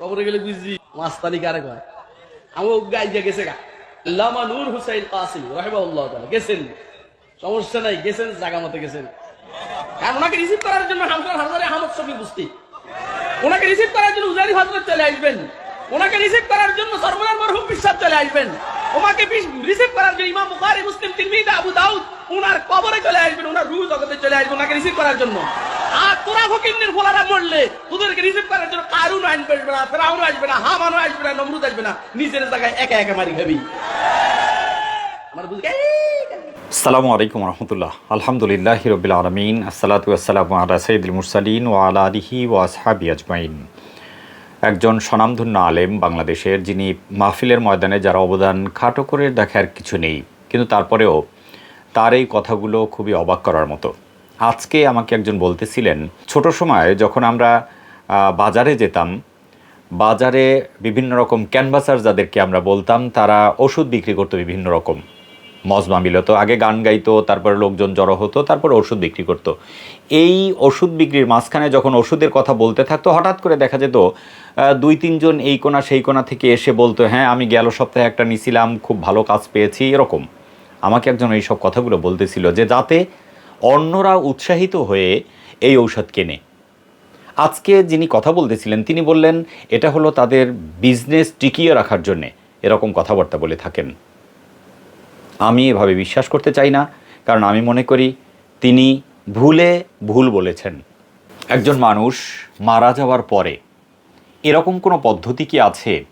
কবরে গেলে বুঝছি মাস্তানি কারে কয়? গেছে গা। আল্লামা নূর হুসাইন কাসিম, রহিমাহুল্লাহ তাআলা, গেছেন। সমস্যা নাই, গেছেন জায়গা মতো গেছেন। কারণ ওনাকে রিসিভ করার জন্য বিশ্বাস চলে আসবেন। রিসিভ করার জন্য ওনার কবরে চলে আসবেন ওনার জগতে চলে আসবেন ওনাকে রিসিভ করার জন্য। আর তোরা ফকিন্নের ফোলারা মরলে তোদেরকে রিসিভ করার জন্য কারুন আসবে না ফেরাউন আসবে না হামানো আসবে না, নমরুদ আসবে না, নিজের জায়গায় একা একা মারি খাবি। আমার বুঝ আসসালামু আলাইকুম রহমতুল্লাহ। আলহামদুলিল্লাহ রবিল আলমিন, আসসালাতু আসসালাম আলা সঈদুল মুরসালিন ও আলা আলিহি ও আসহাবি আজমাইন। একজন স্বনামধন্য আলেম বাংলাদেশের, যিনি মাহফিলের ময়দানে যারা অবদান খাটো করে দেখার কিছু নেই, কিন্তু তারপরেও তার এই কথাগুলো খুবই অবাক করার মতো। আজকে আমাকে একজন বলতেছিলেন, ছোট সময় যখন আমরা বাজারে যেতাম, বাজারে বিভিন্ন রকম ক্যানভাসার যাদেরকে আমরা বলতাম, তারা ওষুধ বিক্রি করতো বিভিন্ন রকম। মজমা মিলত আগে গান গাইতো, তারপরে লোকজন জড়ো হতো, তারপর ওষুধ বিক্রি করতো। এই ওষুধ বিক্রির মাঝখানে যখন ওষুধের কথা বলতে থাকতো, হঠাৎ করে দেখা যেত দুই তিনজন এই কোনা সেই কোনা থেকে এসে বলতো হ্যাঁ আমি গেল সপ্তাহে একটা নিছিলাম, খুব ভালো কাজ পেয়েছি, এরকম। আমাকে একজন এইসব কথাগুলো বলতেছিল যে, যাতে অন্যরা উৎসাহিত হয়ে এই ঔষধ কেনে। আজকে যিনি কথা বলতেছিলেন, তিনি বললেন, এটা হলো তাদের বিজনেস টিকিয়ে রাখার জন্যে এরকম কথাবার্তা বলে থাকেন। আমি এভাবে বিশ্বাস করতে চাই না, কারণ আমি মনে করি তিনি ভুলে ভুল বলেছেন। একজন মানুষ মারা যাওয়ার পরে এরকম কোনো পদ্ধতি কি আছে?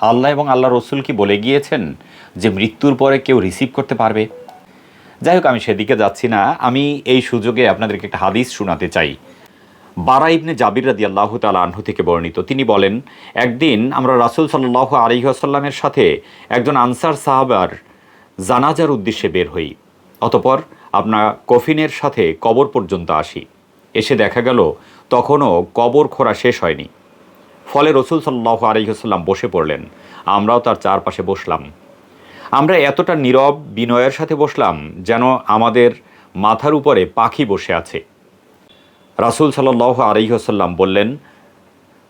আল্লাহ এবং আল্লাহ রসুল কি বলে গিয়েছেন যে মৃত্যুর পরে কেউ রিসিভ করতে পারবে? যাই হোক, আমি সেদিকে যাচ্ছি না। আমি এই সুযোগে আপনাদেরকে একটা হাদিস শোনাতে চাই। বারা ইবনে জাবির রাদি আল্লাহ তালা আনহু থেকে বর্ণিত। তিনি বলেন, একদিন আমরা রাসুল সাল্লাহ আলিহাসাল্লামের সাথে একজন আনসার সাহাবার জানাজার উদ্দেশ্যে বের হই। অতপর আপনার কফিনের সাথে কবর পর্যন্ত আসি। এসে দেখা গেল, তখনও কবর খোঁড়া শেষ হয়নি। ফলে রসুল সাল্লাহ আলিহাসাল্লাম বসে পড়লেন। আমরাও তার চারপাশে বসলাম। আমরা এতটা নীরব বিনয়ের সাথে বসলাম যেন আমাদের মাথার উপরে পাখি বসে আছে। রাসুল সাল্লাহ আলহিহসাল্লাম বললেন,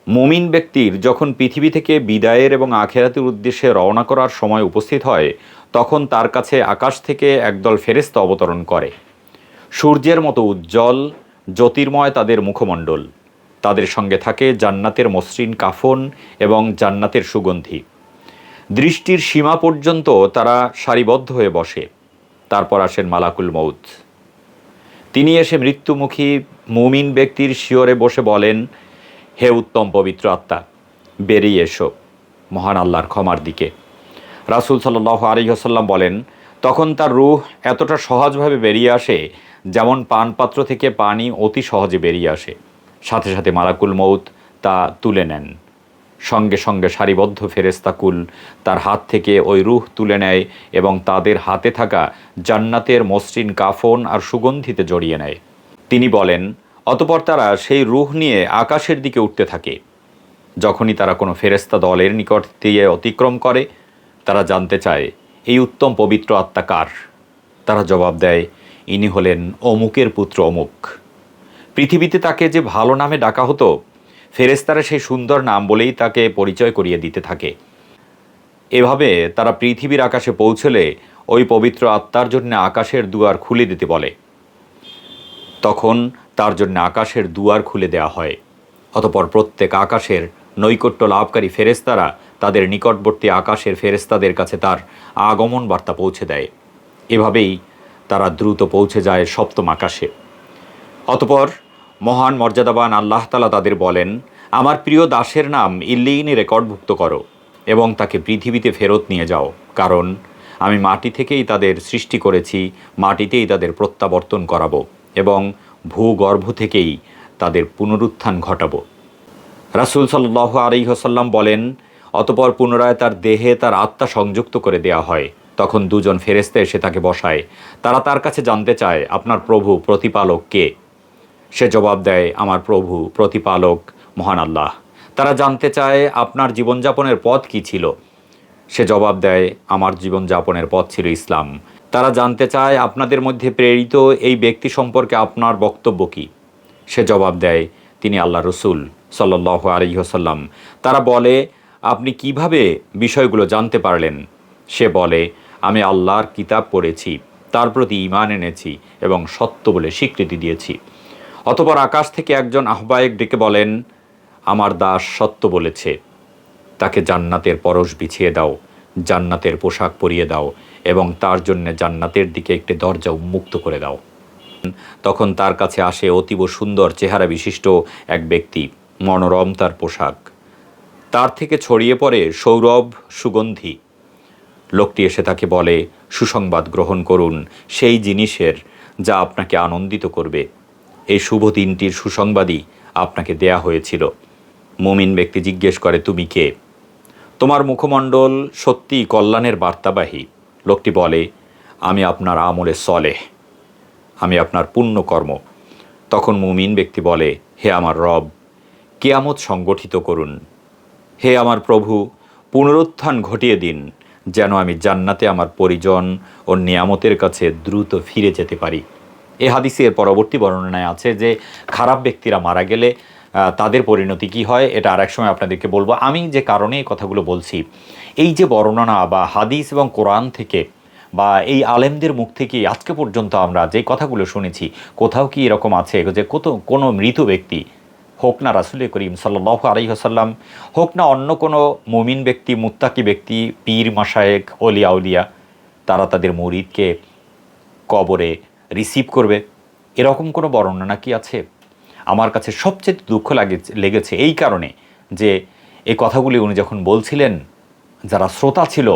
মুমিন ব্যক্তির যখন পৃথিবী থেকে বিদায়ের এবং আখেরাতের উদ্দেশ্যে রওনা করার সময় উপস্থিত হয়, তখন তার কাছে আকাশ থেকে একদল ফেরেস্তা অবতরণ করে। সূর্যের মতো উজ্জ্বল, জ্যোতির্ময় তাদের মুখমণ্ডল। তাদের সঙ্গে থাকে জান্নাতের মসৃণ কাফন এবং জান্নাতের সুগন্ধি। দৃষ্টির সীমা পর্যন্ত তারা সারিবদ্ধ হয়ে বসে। তারপর আসেন মালাকুল মৌত তিনি এসে মৃত্যুমুখী মুমিন ব্যক্তির শিওরে বসে বলেন, হে উত্তম পবিত্র আত্মা, বেরিয়ে এসো, মহান আল্লাহর ক্ষমার দিকে। রাসুল সাল্লাহ আলিহাসাল্লাম বলেন, তখন তার রুহ এতটা সহজভাবে বেরিয়ে আসে, যেমন পানপাত্র থেকে পানি অতি সহজে বেরিয়ে আসে। সাথে সাথে মালাকুল মৌত তা তুলে নেন। সঙ্গে সঙ্গে সারিবদ্ধ ফেরেস্তাকুল তার হাত থেকে ওই রুহ তুলে নেয় এবং তাদের হাতে থাকা জান্নাতের মসৃণ কাফন আর সুগন্ধিতে জড়িয়ে নেয়। তিনি বলেন, অতপর তারা সেই রুহ নিয়ে আকাশের দিকে উঠতে থাকে। যখনই তারা কোনো ফেরেস্তা দলের নিকট দিয়ে অতিক্রম করে, তারা জানতে চায়, এই উত্তম পবিত্র আত্মা কার? তারা জবাব দেয়, ইনি হলেন অমুকের পুত্র অমুক। পৃথিবীতে তাকে যে ভালো নামে ডাকা হতো ফেরেস্তারা সেই সুন্দর নাম বলেই তাকে পরিচয় করিয়ে দিতে থাকে। এভাবে তারা পৃথিবীর আকাশে পৌঁছলে ওই পবিত্র আত্মার জন্য আকাশের দুয়ার খুলে দিতে বলে। তখন তার জন্য আকাশের দুয়ার খুলে দেওয়া হয়। অতপর প্রত্যেক আকাশের নৈকট্য লাভকারী ফেরেস্তারা তাদের নিকটবর্তী আকাশের ফেরেস্তাদের কাছে তার আগমন বার্তা পৌঁছে দেয়। এভাবেই তারা দ্রুত পৌঁছে যায় সপ্তম আকাশে। অতপর মহান মর্যাদাবান আল্লাহ তালা তাদের বলেন, আমার প্রিয় দাসের নাম ইল্লিইনে রেকর্ডভুক্ত করো এবং তাকে পৃথিবীতে ফেরত নিয়ে যাও। কারণ, আমি মাটি থেকেই তাদের সৃষ্টি করেছি, মাটিতেই তাদের প্রত্যাবর্তন করাবো এবং ভূগর্ভ থেকেই তাদের পুনরুত্থান ঘটাবো। রাসুল সাল্লাহ আলিহসাল্লাম বলেন, অতপর পুনরায় তার দেহে তার আত্মা সংযুক্ত করে দেয়া হয়। তখন দুজন ফেরেস্তে এসে তাকে বসায়। তারা তার কাছে জানতে চায়, আপনার প্রভু প্রতিপালক কে? সে জবাব দেয়, আমার প্রভু, প্রতিপালক, মহান আল্লাহ। তারা জানতে চায় আপনার জীবনযাপনের পথ কি ছিল। সে জবাব দেয়, আমার জীবনযাপনের পথ ছিল ইসলাম। তারা জানতে চায় আপনাদের মধ্যে প্রেরিত এই ব্যক্তি সম্পর্কে আপনার বক্তব্য কী। সে জবাব দেয়, তিনি আল্লাহ রসুল সাল্লাহ আলিহসাল্লাম তারা বলে, আপনি কীভাবে বিষয়গুলো জানতে পারলেন? সে বলে, আমি আল্লাহর কিতাব পড়েছি, তার প্রতি ইমান এনেছি এবং সত্য বলে স্বীকৃতি দিয়েছি। অতপর আকাশ থেকে একজন আহ্বায়ক ডেকে বলেন, আমার দাস সত্য বলেছে। তাকে জান্নাতের পরশ বিছিয়ে দাও, জান্নাতের পোশাক পরিয়ে দাও এবং তার জন্য জান্নাতের দিকে একটি দরজা উন্মুক্ত করে দাও। তখন তার কাছে আসে অতীব সুন্দর চেহারা বিশিষ্ট এক ব্যক্তি, মনোরম তার পোশাক। তার থেকে ছড়িয়ে পড়ে সৌরভ সুগন্ধি। লোকটি এসে তাকে বলে, সুসংবাদ গ্রহণ করুন, সেই জিনিসের যা আপনাকে আনন্দিত করবে। এই শুভ দিনটির সুসংবাদই আপনাকে দেয়া হয়েছিল। মুমিন ব্যক্তি জিজ্ঞেস করে, তুমি কে? তোমার মুখমণ্ডল সত্যি কল্যাণের বার্তাবাহী। লোকটি বলে, আমি আপনার আমলে সলেহ, আমি আপনার পুণ্যকর্ম তখন মুমিন ব্যক্তি বলে, হে আমার রব, কেয়ামত সংগঠিত করুন। হে আমার প্রভু, পুনরুত্থান ঘটিয়ে দিন, যেন আমি জান্নাতে আমার পরিজন ও নিয়ামতের কাছে দ্রুত ফিরে যেতে পারি। এ হাদিসে এর পরবর্তী বর্ণনায় আছে যে, খারাপ ব্যক্তিরা মারা গেলে তাদের পরিণতি কি হয়? এটা আর এক সময় আপনাদেরকে বলব। আমি যে কারণে এই কথাগুলো বলছি, এই যে বর্ণনা বা হাদিস এবং কোরআন থেকে বা এই আলেমদের মুখ থেকে আজকে পর্যন্ত আমরা যে কথাগুলো শুনেছি, কোথাও কি এরকম আছে যে, কত, কোনো মৃত ব্যক্তি, হোক না রাসুল করিম সাল্লাহ আলাইহসাল্লাম হোক না অন্য কোনো মুমিন ব্যক্তি, মুত্তাকি ব্যক্তি, পীর মাসায়েক অলিয়া উলিয়া তারা তাদের মরিদকে কবরে রিসিভ করবে, এরকম কোনো বর্ণনা কি আছে? আমার কাছে সবচেয়ে দুঃখ লাগে লেগেছে এই কারণে যে এই কথাগুলি উনি যখন বলছিলেন, যারা শ্রোতা ছিল,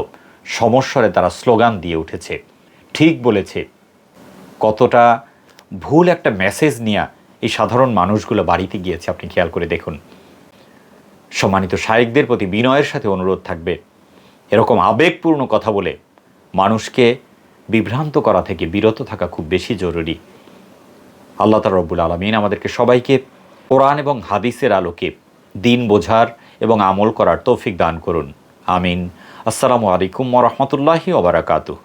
সমস্বরে তারা স্লোগান দিয়ে উঠেছে। ঠিক বলেছে, কতটা ভুল একটা মেসেজ নিয়ে এই সাধারণ মানুষগুলো বাড়িতে গিয়েছে, আপনি খেয়াল করে দেখুন। সম্মানিত শায়েকদের প্রতি বিনয়ের সাথে অনুরোধ থাকবে, এরকম আবেগপূর্ণ কথা বলে মানুষকে বিভ্রান্ত করা থেকে বিরত থাকা খুব বেশি জরুরি। আল্লাহ তালা রব্বুল আলমিন আমাদেরকে সবাইকে কোরআন এবং হাদিসের আলোকে দিন বোঝার এবং আমল করার তৌফিক দান করুন। আমিন। আসসালামু আলাইকুম ওরহমতুল্লাহি ওবরাকাতুহ